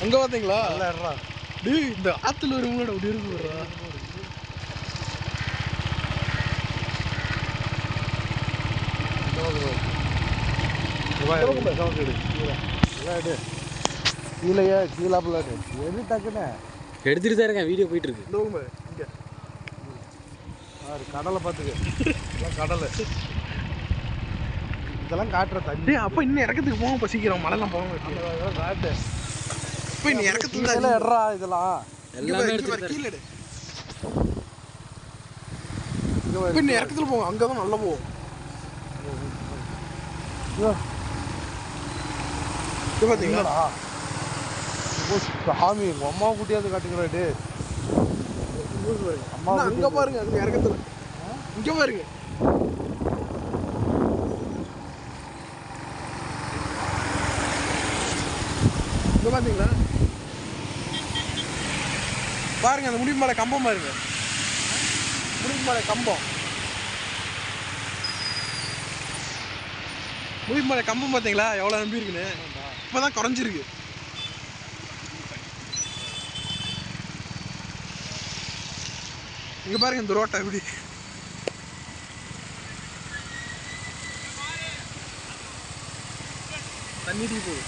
அங்க இடறா டேய் இந்த ஆத்துல ஒரு மூலோட அப்படி இருக்கு பாருடா. கீழே. கீழாப்புல எது டக்குன்னு? எடுத்துட்டு தான் இருக்கேன் வீடியோ போயிட்டு இருக்கு. கடலை பார்த்துக்க. கடலை. இதெல்லாம் காட்டுற தண்ணி. அப்ப இன்னும் இறக்கத்துக்கு போவோம் இப்ப சீக்கிரம். மழைலாம் போவோம் காட்டு. இப்ப இன்னும் இறக்கத்துல கீழே இடறா இதெல்லாம். எல்லாமே கீழே இப்ப இன்னும் இறக்கத்துல போவோம் அங்கதான் நல்லா போவோம். இது சாமி உங்க அம்மா குட்டியாவது காட்டுக்கிறாடு அம்மா அங்க பாருங்க அங்க இறக்கத்துல. இங்க பாருங்க. பார்த்தீங்களா பாருங்க அந்த முடிவு மலை கம்பம் பாருங்க. முடிவு மலை கம்பம். முடிவு மலை கம்பம் பார்த்தீங்களா எவ்வளோ நம்பி இருக்குன்னு. இப்பதான் குறைஞ்சிருக்கு. இங்க பாருங்க இந்த ரோட்டை எப்படி. தண்ணி போகுது.